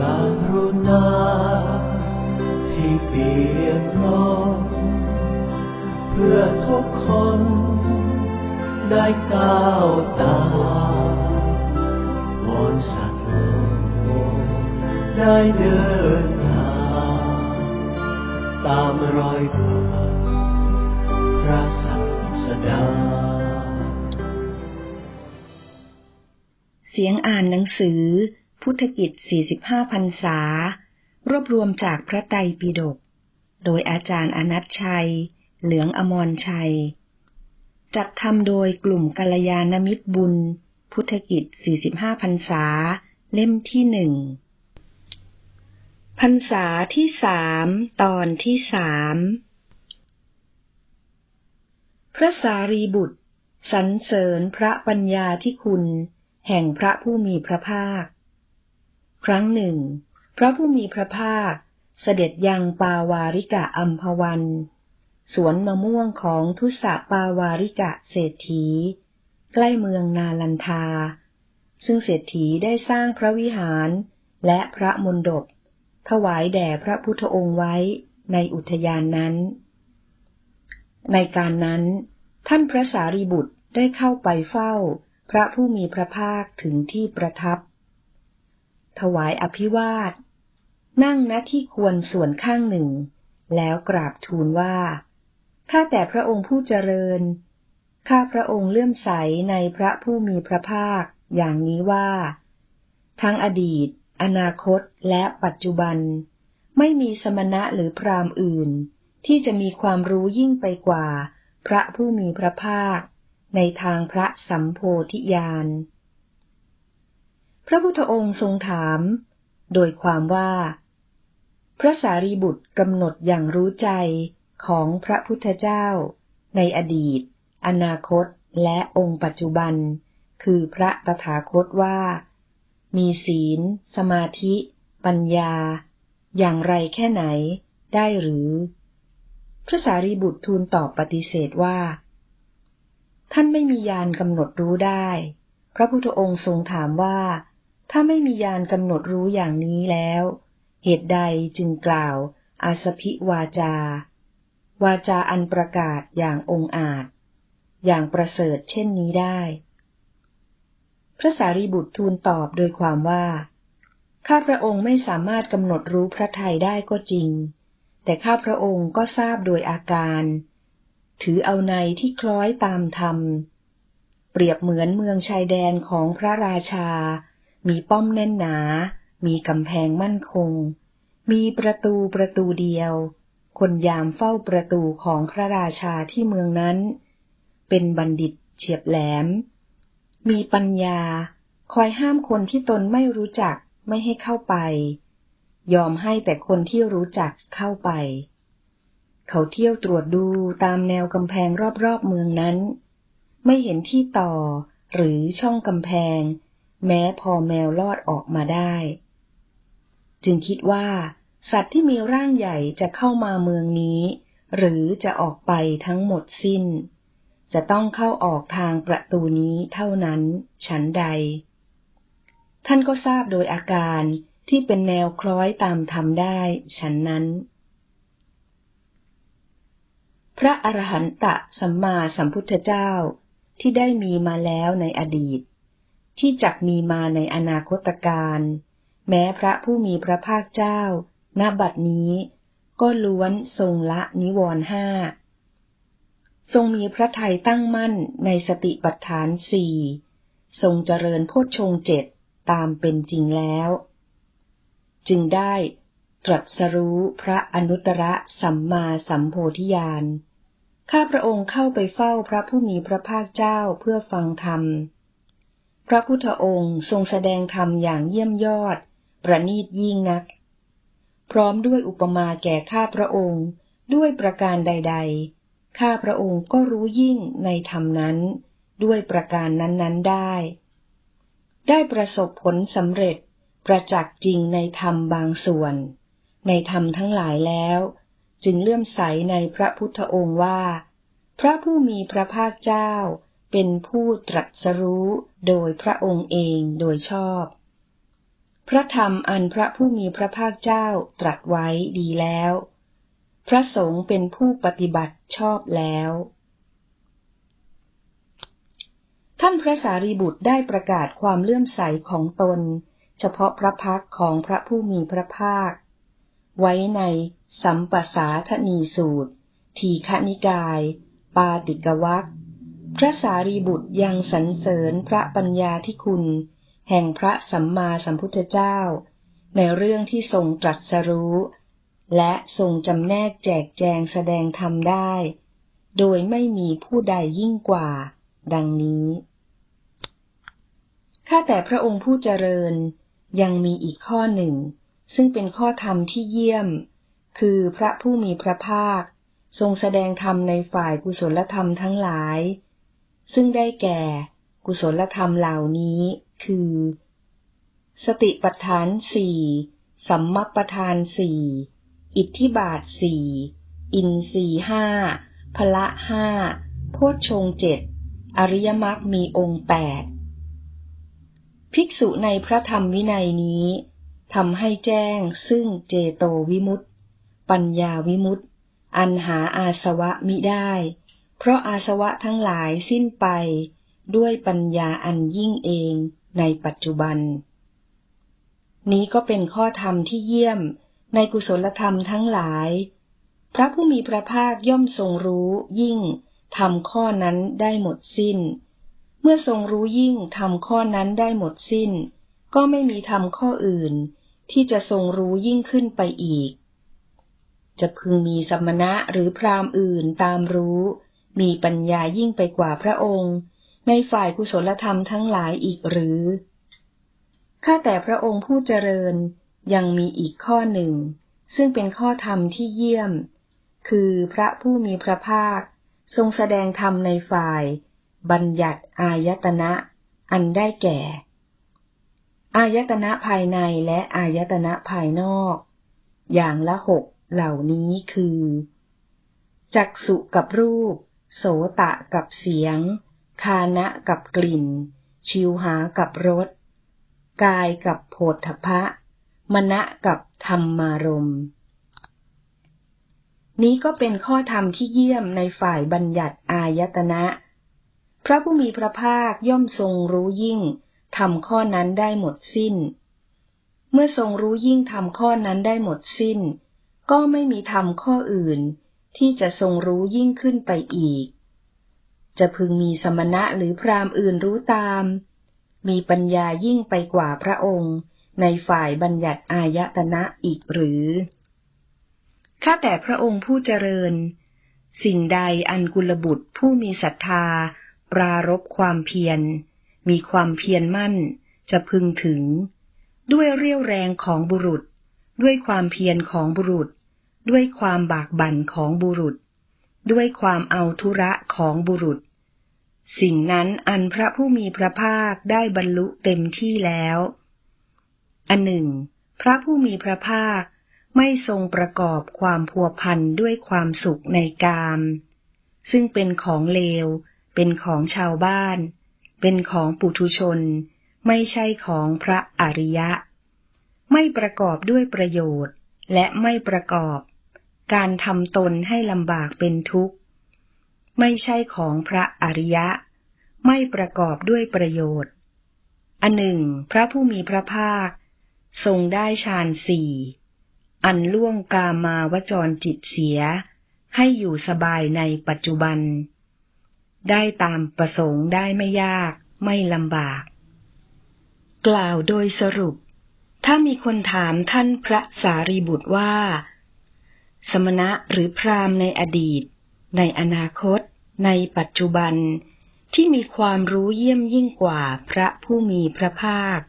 การรุณาที่เปี่ยมล้นเพื่อทุกคนได้ก้าวตามวอนสัตว์โลกได้เดินทางตามรอยบาทพระสัสดา เสียงอ่านหนังสือ พุทธกิจ 45พรรษา รวบรวมจากพระไตรปิฎก โดยอาจารย์อนัตชัย เหลืองอมรชัย จัดทำโดยกลุ่มกัลยาณมิตรบุญ พุทธกิจ 45พรรษา เล่มที่หนึ่งพรรษาที่สามตอนที่สามพระสารีบุตรสรรเสริญพระปัญญาที่คุณ แห่งพระผู้มีพระภาค ครั้งหนึ่ง พระผู้มีพระภาค เสด็จยังปาวาริกะอัมพวัน สวนมะม่วงของทุสะปาวาริกะเศรษฐี ใกล้เมืองนาลันทา ซึ่งเศรษฐีได้สร้างพระวิหารและพระมณฑปถวายแด่พระพุทธองค์ไว้ในอุทยานนั้น ในการนั้น ท่านพระสารีบุตรได้เข้าไปเฝ้า พระผู้มีพระภาคถึงที่ประทับ ถวายอภิวาท นั่งณที่ควรส่วนข้างหนึ่ง แล้วกราบทูลว่า ข้าแต่พระองค์ผู้เจริญ ข้าพระองค์เลื่อมใสในพระผู้มีพระภาคอย่างนี้ว่า ทั้งอดีต อนาคตและปัจจุบัน ไม่มีสมณะหรือพราหมณ์อื่น ที่จะมีความรู้ยิ่งไปกว่า พระผู้มีพระภาค ในทางพระสัมโพธิญาณ พระพุทธองค์ทรงถาม โดยความว่า พระสารีบุตรกำหนดอย่างรู้ใจของพระพุทธเจ้า ในอดีต อนาคตและองค์ปัจจุบัน คือพระตถาคตว่า มีศีล สมาธิ ปัญญา อย่างไรแค่ไหน ได้หรือ พระสารีบุตรทูลตอบปฏิเสธว่า ท่านไม่มียานกำหนดรู้ได้ พระพุทธองค์ทรงถามว่า ถ้าไม่มียานกำหนดรู้อย่างนี้แล้ว เหตุใดจึงกล่าว อาสพิวาจา วาจาอันประกาศอย่างองอาจ อย่างประเสริฐเช่นนี้ได้ พระสารีบุตรทูลตอบโดยความว่า ข้าพระองค์ไม่สามารถกำหนดรู้พระทัยได้ก็จริง แต่ข้าพระองค์ก็ทราบโดยอาการ ถือเอาในที่คล้อยตามธรรม เปรียบเหมือนเมืองชายแดนของพระราชา มีป้อมแน่นหนา มีกำแพงมั่นคง มีประตูประตูเดียว คนยามเฝ้าประตูของพระราชาที่เมืองนั้น เป็นบัณฑิตเฉียบแหลม มีปัญญา คอยห้ามคนที่ตนไม่รู้จักไม่ให้เข้าไป ยอมให้แต่คนที่รู้จักเข้าไป เขาเที่ยวตรวจดูตามแนวกำแพงรอบๆเมืองนั้น ไม่เห็นที่ต่อหรือช่องกำแพง แม้พอแมวลอดออกมาได้ จึงคิดว่า สัตว์ที่มีร่างใหญ่จะเข้ามาเมืองนี้ หรือจะออกไปทั้งหมดสิ้น จะต้องเข้าออกทางประตูนี้เท่านั้น ฉันใด ท่านก็ทราบโดยอาการที่เป็นแนวคล้อยตามธรรมได้ฉันนั้น พระอรหันตะสัมมาสัมพุทธเจ้าที่ได้มีมาแล้วในอดีต ที่จักมีมาในอนาคตการ แม้พระผู้มีพระภาคเจ้า ณ บัดนี้ ก็ล้วนทรงละนิวรณ์ห้า ทรงมีพระทัยตั้งมั่นในสติปัฏฐานสี่ ทรงเจริญโพชฌงเจ็ดตามเป็นจริงแล้ว จึงได้ตรัสรู้พระอนุตตรสัมมาสัมโพธิญาณ ข้าพระองค์เข้าไปเฝ้าพระผู้มีพระภาคเจ้าเพื่อฟังธรรม พระพุทธองค์ทรงแสดงธรรมอย่างเยี่ยมยอด ประณีตยิ่งนัก พร้อมด้วยอุปมาแก่ข้าพระองค์ด้วยประการใด ๆ ข้าพระองค์ก็รู้ยิ่งในธรรมนั้น ด้วยประการนั้นๆได้ ได้ประสบผลสำเร็จประจักษ์จริงในธรรมบางส่วน ในธรรมทั้งหลายแล้ว จึงเลื่อมใสในพระพุทธองค์ว่า พระผู้มีพระภาคเจ้า เป็นผู้ตรัสรู้โดยพระองค์เองโดยชอบ พระธรรมอันพระผู้มีพระภาคเจ้าตรัสไว้ดีแล้ว พระสงฆ์เป็นผู้ปฏิบัติชอบแล้ว ท่านพระสารีบุตรได้ประกาศความเลื่อมใสของตน เฉพาะพระพักของพระผู้มีพระภาค ไว้ในสัมปสาทนีสูตร ทีฆนิกาย ปาติกวัก พระสารีบุตรยังสรรเสริญพระปัญญาที่คุณ แห่งพระสัมมาสัมพุทธเจ้า ในเรื่องที่ทรงตรัสรู้ และทรงจำแนกแจกแจงแสดงธรรมได้ โดยไม่มีผู้ใดยิ่งกว่า ดังนี้ ข้าแต่พระองค์ผู้เจริญยังมีอีกข้อหนึ่ง ซึ่งเป็นข้อธรรมที่เยี่ยม คือพระผู้มีพระภาค ทรงแสดงธรรมในฝ่ายกุศลธรรมทั้งหลาย ซึ่งได้แก่ กุศลธรรมเหล่านี้ คือ สติปัฏฐานสี่สัมมัปทานสี่อิทธิบาทสี่อินสีห้าพละห้าโพชฌงเจ็ดอริยมรรคมีองค์แปดภิกษุในพระธรรมวินัยนี้ทำให้แจ้งซึ่งเจโตวิมุตติ ปัญญาวิมุตติ อันหาอาสวะมิได้ เพราะอาสวะทั้งหลายสิ้นไปด้วยปัญญาอันยิ่งเองในปัจจุบัน นี้ก็เป็นข้อธรรมที่เยี่ยมในกุศลธรรมทั้งหลาย พระผู้มีพระภาคย่อมทรงรู้ยิ่งทำข้อนั้นได้หมดสิ้น เมื่อทรงรู้ยิ่งทำข้อนั้นได้หมดสิ้น ก็ไม่มีทำข้ออื่น ที่จะทรงรู้ยิ่งขึ้นไปอีก จะพึงมีสมณะหรือพรามอื่นตามรู้ มีปัญญายิ่งไปกว่าพระองค์ ในฝ่ายกุศลธรรมทั้งหลายอีกหรือ ข้าแต่พระองค์ผู้เจริญยังมีอีกข้อหนึ่ง ซึ่งเป็นข้อธรรมที่เยี่ยม คือพระผู้มีพระภาค ทรงแสดงธรรมในฝ่าย บัญญัติอายตนะ อันได้แก่ อายตนะภายในและอายตนะภายนอก อย่างละหกเหล่านี้คือ จักสุกับรูป โสตะกับเสียง คานะกับกลิ่น ชิวหากับรส กายกับโผฏฐพะ มณะกับธรรมารมนี้ก็เป็นข้อธรรมที่เยี่ยมในฝ่ายบัญญัติอายตนะ พระผู้มีพระภาคย่อมทรงรู้ยิ่งทำข้อนั้นได้หมดสิ้น เมื่อทรงรู้ยิ่งทำข้อนั้นได้หมดสิ้น ก็ไม่มีทำข้ออื่น ที่จะทรงรู้ยิ่งขึ้นไปอีก จะพึงมีสมณะหรือพรามอื่นรู้ตาม มีปัญญายิ่งไปกว่าพระองค์ในฝ่ายบัญญัติอายตนะอีกหรือ ข้าแต่พระองค์ผู้เจริญ สิ่งใดอันกุลบุตรผู้มีศรัทธา ปรารบความเพียร มีความเพียรมั่น จะพึงถึง ด้วยเรี่ยวแรงของบุรุษ ด้วยความเพียรของบุรุษ ด้วยความบากบั่นของบุรุษ ด้วยความเอาธุระของบุรุษ สิ่งนั้นอันพระผู้มีพระภาคได้บรรลุเต็มที่แล้ว อันหนึ่ง พระผู้มีพระภาคไม่ทรงประกอบความพัวพันด้วยความสุขในกาม ซึ่งเป็นของเลว เป็นของชาวบ้าน เป็นของปุถุชน ไม่ใช่ของพระอริยะ ไม่ประกอบด้วยประโยชน์และไม่ประกอบ การทำตนให้ลำบากเป็นทุกข์ ไม่ใช่ของพระอริยะ ไม่ประกอบด้วยประโยชน์ อันหนึ่ง พระผู้มีพระภาค ทรงได้ฌานสี่อันล่วงกามาวจรจิตเสีย ให้อยู่สบายในปัจจุบัน ได้ตามประสงค์ได้ไม่ยากไม่ลำบาก กล่าวโดยสรุป ถ้ามีคนถามท่านพระสารีบุตรว่า สมณะหรือพราหมณ์ในอดีต ในอนาคต ในปัจจุบัน ที่มีความรู้เยี่ยมยิ่งกว่าพระผู้มีพระภาค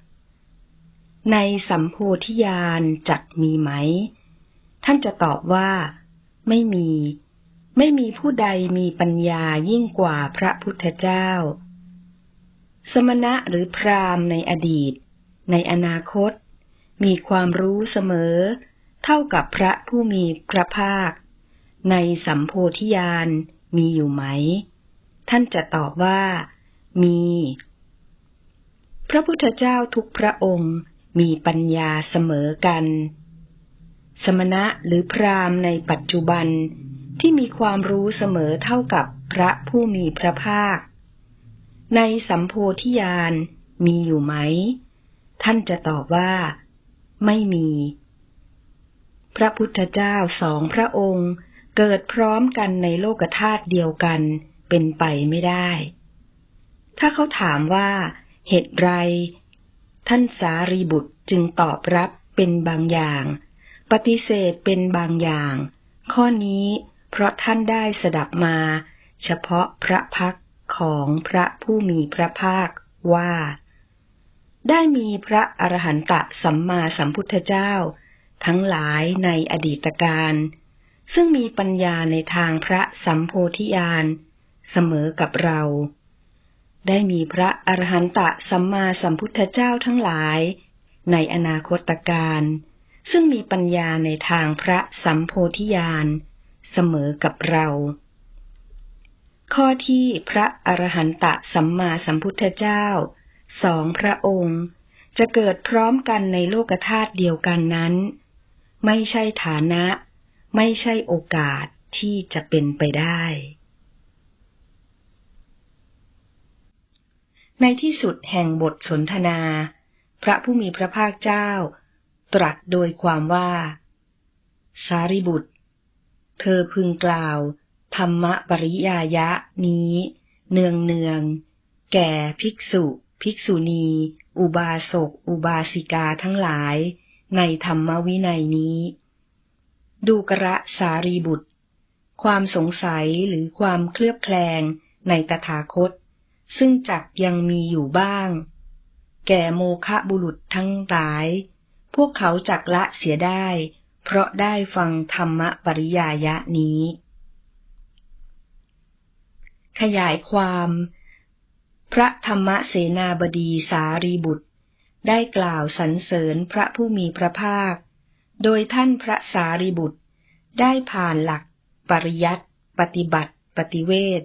ในสัมโพธิญาณจักมีไหม ท่านจะตอบว่า ไม่มี ไม่มีผู้ใดมีปัญญายิ่งกว่าพระพุทธเจ้า สมณะหรือพราหมณ์ในอดีต ในอนาคต มีความรู้เสมอ เท่ากับพระผู้มีพระภาค ในสัมโพธิญาณมีอยู่ไหม ท่านจะตอบว่า มี พระพุทธเจ้าทุกพระองค์มีปัญญาเสมอกัน สมณะหรือพราหมณ์ในปัจจุบันที่มีความรู้เสมอเท่ากับพระผู้มีพระภาค ในสัมโพธิญาณมีอยู่ไหม ท่านจะตอบว่า ไม่มี พระพุทธเจ้าสองพระองค์ เกิดพร้อมกันในโลกธาตุเดียวกันเป็นไปไม่ได้ ถ้าเขาถามว่าเหตุไร ท่านสารีบุตรจึงตอบรับเป็นบางอย่าง ปฏิเสธเป็นบางอย่าง ข้อนี้เพราะท่านได้สดับมา เฉพาะพระพักของพระผู้มีพระภาคว่า ได้มีพระอรหันตสัมมาสัมพุทธเจ้า ทั้งหลายในอดีตการซึ่งมีปัญญาในทางพระสัมโพธิญาณเสมอกับเรา ได้มีพระอรหันตะสัมมาสัมพุทธเจ้าทั้งหลาย ในอนาคตการซึ่งมีปัญญาในทางพระสัมโพธิญาณเสมอกับเรา ข้อที่พระอรหันตะสัมมาสัมพุทธเจ้าสองพระองค์ จะเกิดพร้อมกันในโลกธาตุเดียวกันนั้น ไม่ใช่ฐานะ ไม่ใช่โอกาสที่จะเป็นไปได้ ในที่สุดแห่งบทสนทนา พระผู้มีพระภาคเจ้า ตรัสโดยความว่า สารีบุตร เธอพึงกล่าว ธรรมปริยายะนี้ เนืองเนืองแก่ภิกษุ ภิกษุณี อุบาสก อุบาสิกาทั้งหลาย ในธรรมวินัยนี้ ดูกระสารีบุตร ความสงสัยหรือความเคลือบแคลงในตถาคต ซึ่งจักยังมีอยู่บ้าง แก่โมคะบุรุษทั้งหลาย พวกเขาจักละเสียได้ เพราะได้ฟังธรรมปริยายะนี้ ขยายความ พระธรรมเสนาบดีสารีบุตร ได้กล่าวสรรเสริญพระผู้มีพระภาค โดยท่านพระสารีบุตร ได้ผ่านหลัก ปริยัติปฏิบัติ ปฏิเวท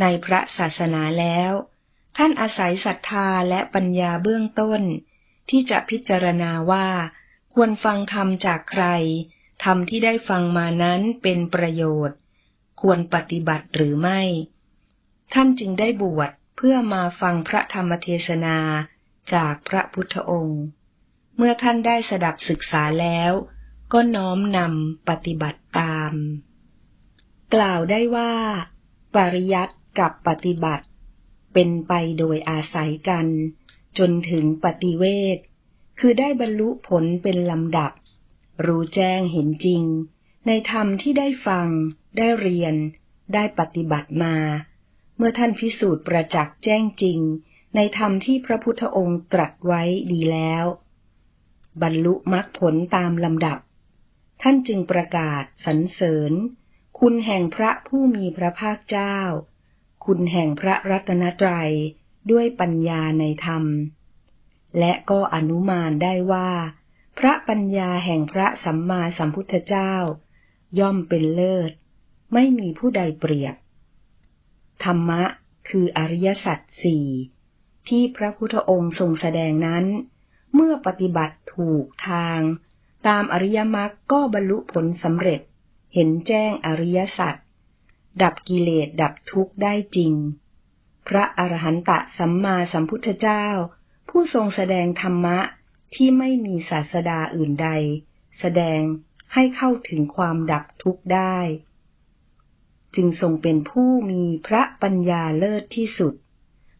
ในพระศาสนาแล้ว ท่านอาศัยศรัทธาและปัญญาเบื้องต้น ที่จะพิจารณาว่า ควรฟังธรรมจากใครธรรมที่ได้ฟังมานั้นเป็นประโยชน์ ควรปฏิบัติหรือไม่ ท่านจึงได้บวชเพื่อมาฟังพระธรรมเทศนา จากพระพุทธองค์ เมื่อท่านได้สดับศึกษาแล้ว ก็น้อมนำปฏิบัติตาม กล่าวได้ว่า ปริยัติกับปฏิบัติ เป็นไปโดยอาศัยกัน จนถึงปฏิเวทคือได้บรรลุผลเป็นลำดับ รู้แจ้งเห็นจริง ในธรรมที่ได้ฟัง ได้เรียน ได้ปฏิบัติมา เมื่อท่านพิสูจน์ประจักษ์แจ้งจริง ในธรรมที่พระพุทธองค์ตรัสไว้ดีแล้ว บรรลุมรรคผลตามลำดับ ท่านจึงประกาศสรรเสริญ คุณแห่งพระผู้มีพระภาคเจ้า คุณแห่งพระรัตนตรัยด้วยปัญญาในธรรม และก็อนุมานได้ว่า พระปัญญาแห่งพระสัมมาสัมพุทธเจ้า ย่อมเป็นเลิศ ไม่มีผู้ใดเปรียบ ธรรมะคืออริยสัจสี่ ที่พระพุทธองค์ทรงแสดงนั้น เมื่อปฏิบัติถูกทาง ตามอริยมรรคก็บรรลุผลสำเร็จ เห็นแจ้งอริยสัจดับกิเลสดับทุกข์ได้จริง พระอรหันตะสัมมาสัมพุทธเจ้า ผู้ทรงแสดงธรรมะที่ไม่มีศาสดาอื่นใด แสดงให้เข้าถึงความดับทุกข์ได้ จึงทรงเป็นผู้มีพระปัญญาเลิศที่สุด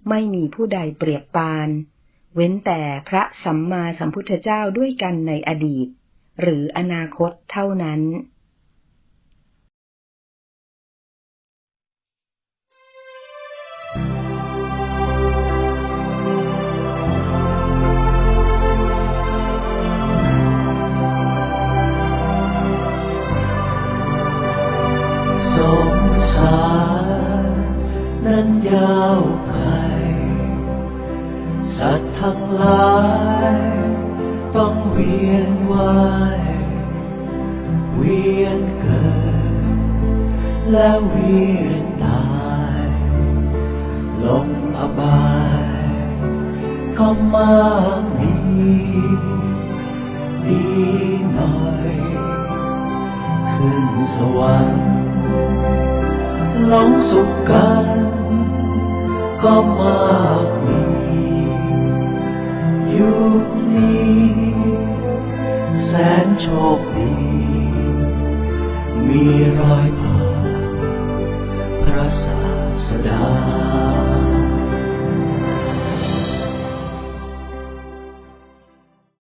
ไม่มีผู้ใดเปรียบปาน เว้นแต่พระสัมมาสัมพุทธเจ้าด้วยกันในอดีต หรืออนาคตเท่านั้น ลองสุขกันก็มากมียุคนี้แสนโชค